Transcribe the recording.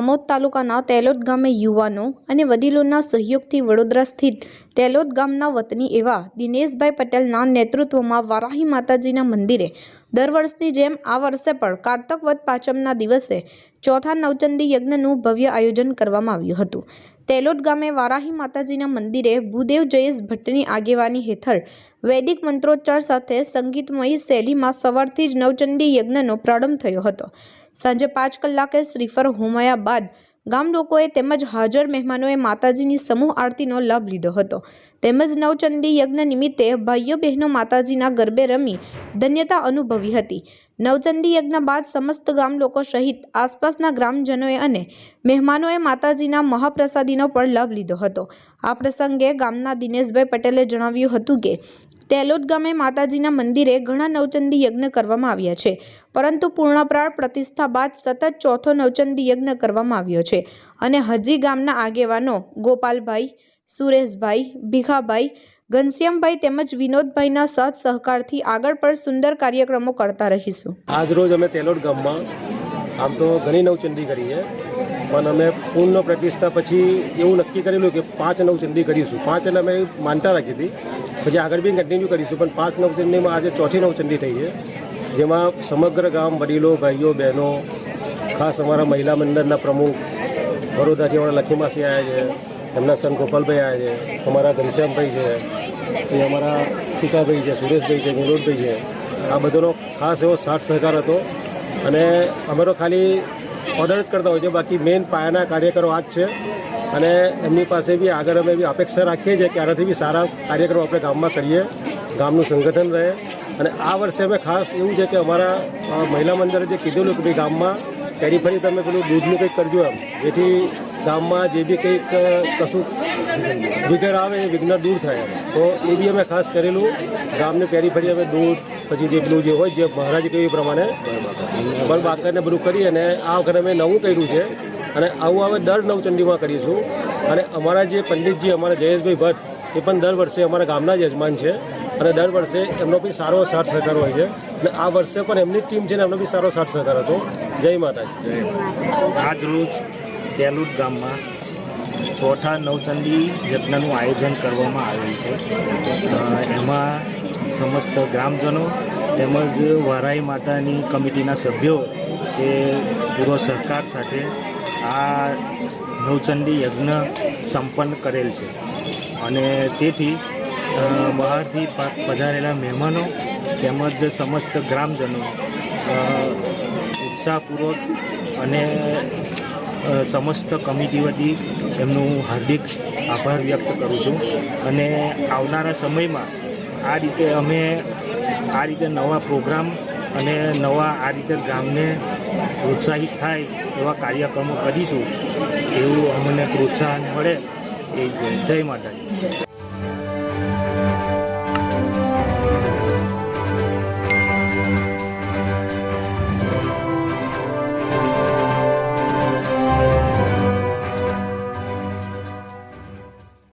આમોદ તાલુકાના તેલોદ ગામે યુવાનો અને વડીલોના સહયોગથી વડોદરા સ્થિત તેલોદ ગામના વતની એવા દિનેશભાઈ પટેલના નેતૃત્વમાં વારાહી માતાજીના મંદિરે દર વર્ષની જેમ આ વર્ષે પણ કારતક વદ પાંચમના દિવસે ચોથા નવચંદી યજ્ઞનું ભવ્ય આયોજન કરવામાં આવ્યું હતું. તેલોદ ગામે વારાહી માતાજીના મંદિરે ભૂદેવ જયેશ ભટ્ટની આગેવાની હેઠળ વૈદિક મંત્રોચ્ચાર સાથે સંગીતમય શૈલીમાં સવારથી જ નવચંડી યજ્ઞનો પ્રારંભ થયો હતો. સાંજે પાંચ કલાકે શ્રીફર હોમાયા બાદ ગામ લોકોએ તેમજ હાજર મહેમાનોએ માતાજીની સમૂહ આરતીનો લાભ લીધો હતો. તેમજ નવચંડી યજ્ઞ નિમિત્તે ભાઈઓ બહેનો માતાજીના ગરબે રમી ધન્યતા અનુભવી હતી. નવચંડી યજ્ઞ બાદ સમસ્ત ગામ લોકો સહિત આસપાસના ગ્રામજનોએ અને મહેમાનોએ માતાજીના મહાપ્રસાદીનો પણ લાભ લીધો હતો. આ પ્રસંગે ગામના દિનેશભાઈ પટેલે જણાવ્યું હતું કે તેલોદ ગામે માતાજીના મંદિરે ઘણા નવચંદી યજ્ઞ કરવામાં આવ્યા છે. પરંતુ પૂર્ણપ્રાણ પ્રતિષ્ઠા બાદ સતત ચોથો નવચંદી યજ્ઞ કરવામાં આવ્યો છે અને હજી ગામના આગેવાનો ગોપાલભાઈ, સુરેશભાઈ, ભીખાભાઈ, ઘનશ્યામભાઈ તેમજ વિનોદભાઈના સત સહકારથી આગળ પણ સુંદર કાર્યક્રમો કરતા રહીશું. આજ રોજ અમે તેલોડ ગામમાં આમ તો ઘણી નવચંદી કરી પણ અમે પૂલનો પ્રેક્ટિસતા પછી એવું નક્કી કરેલું કે પાંચ નવ ચંદી કરીશું. પાંચ એટલે અમે માનતા રાખી હતી. પછી આગળ બી કન્ટિન્યુ કરીશું, પણ પાંચ નવ ચંદીમાં આજે ચોથી નવચંડી થઈ છે. જેમાં સમગ્ર ગામ, વડીલો, ભાઈઓ, બહેનો, ખાસ અમારા મહિલા મંડળના પ્રમુખ, વડોદરાથી અમારા લખીમાસી આવ્યા છે, એમના સન ગોપાલભાઈ આવ્યા છે, અમારા ઘનશ્યામભાઈ છે, એ અમારા ટીકાભાઈ છે, સુરેશભાઈ છે વિનોદભાઈ છે. આ બધાનો ખાસ એવો સાથ સહકાર હતો. અને અમે તો ખાલી ઓર્ડર જ કરતા હોય છે. બાકી મેઇન પાયાના કાર્યકરો આ જ છે. અને એમની પાસે બી આગળ અમે બી અપેક્ષા રાખીએ છીએ કે આનાથી બી સારા કાર્યક્રમો આપણે ગામમાં કરીએ, ગામનું સંગઠન રહે. અને આ વર્ષે અમે ખાસ એવું છે કે અમારા મહિલા મંડળે જે કીધેલું કે ભાઈ ગામમાં ફરી ફરી તમે પેલું દૂધનું કંઈક કરજો એમ. જેથી ગામમાં જે બી કંઈક કશું વિઘર આવે એ વિઘ્ન દૂર થાય. તો એ બી અમે ખાસ કરેલું. ગામની પહેરી ફરી અમે દૂધ પછી જે પેલું જે હોય, જે મહારાજ કહ્યું એ પ્રમાણે પણ બાકરને બધું કરી અને આ વખતે અમે નવું કર્યું છે. અને આવું અમે દર નવચંડીમાં કરીશું અને અમારા જે પંડિતજી, અમારા જયેશભાઈ ભટ્ટ, એ પણ દર વર્ષે અમારા ગામના જ યજમાન છે. અને દર વર્ષે એમનો બી સારો સાથ સહકાર હોય છે. અને આ વર્ષે પણ એમની ટીમ છે ને એમનો બી સારો સાથ સહકાર હતો. જય માતાજી. આજ રોજ તેલુદ ગામમાં ચોથા નવચંડી યજ્ઞનું આયોજન કરવામાં આવેલ છે. એમાં સમસ્ત ગ્રામજનો તેમજ વારાઈ માતાની કમિટીના સભ્યો એ પૂરો સહકાર સાથે આ નવચંડી યજ્ઞ સંપન્ન કરેલ છે. અને તેથી બહારથી પધારેલા મહેમાનો તેમજ સમસ્ત ગ્રામજનો ઉત્સાહપૂર્વક અને સમસ્ત કમિટી વતી એમનું હાર્દિક આભાર વ્યક્ત કરું છું. અને આવનારા સમયમાં આ રીતે અમે આ રીતે નવા પ્રોગ્રામ અને નવા આ રીતે ગામને પ્રોત્સાહિત થાય એવા કાર્યક્રમો કરીશું, એવું અમને પ્રોત્સાહન મળે એ જય માતાજી.